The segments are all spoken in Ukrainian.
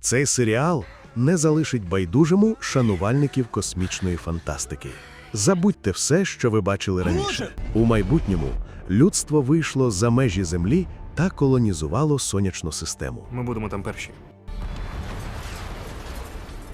Цей серіал не залишить байдужому шанувальників космічної фантастики. Забудьте все, що ви бачили раніше. У майбутньому людство вийшло за межі Землі та колонізувало сонячну систему. Ми будемо там перші.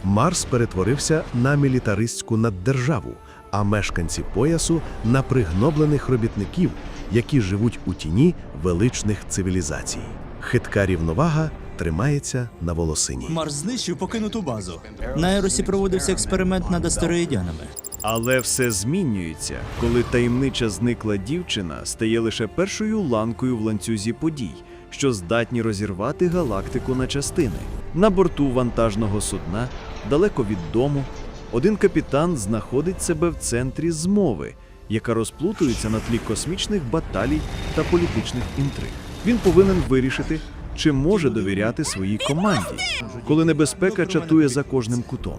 Марс перетворився на мілітаристську наддержаву, а мешканці поясу на пригноблених робітників, які живуть у тіні величних цивілізацій. Хитка рівновага тримається на волосині. Марс знищив покинуту базу. На Еросі проводився експеримент над астероїдянами. Але все змінюється, коли таємнича зникла дівчина стає лише першою ланкою в ланцюзі подій, що здатні розірвати галактику на частини. На борту вантажного судна, далеко від дому, один капітан знаходить себе в центрі змови, яка розплутується на тлі космічних баталій та політичних інтриг. Він повинен вирішити, чи може довіряти своїй команді, коли небезпека чатує за кожним кутом.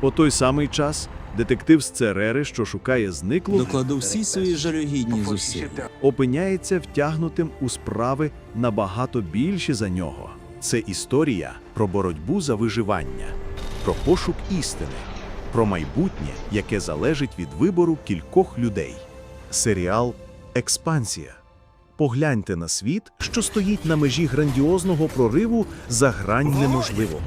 По той самий час детектив з Церери, що шукає зниклу, Докладу всі свої жалюгідні зусилля. опиняється втягнутим у справи набагато більші за нього. Це історія про боротьбу за виживання, про пошук істини, про майбутнє, яке залежить від вибору кількох людей. Серіал Експансія. Погляньте на світ, що стоїть на межі грандіозного прориву за грань неможливого.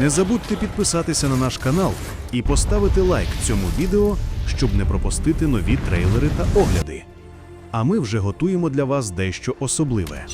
Не забудьте підписатися на наш канал і поставити лайк цьому відео, щоб не пропустити нові трейлери та огляди. А ми вже готуємо для вас дещо особливе.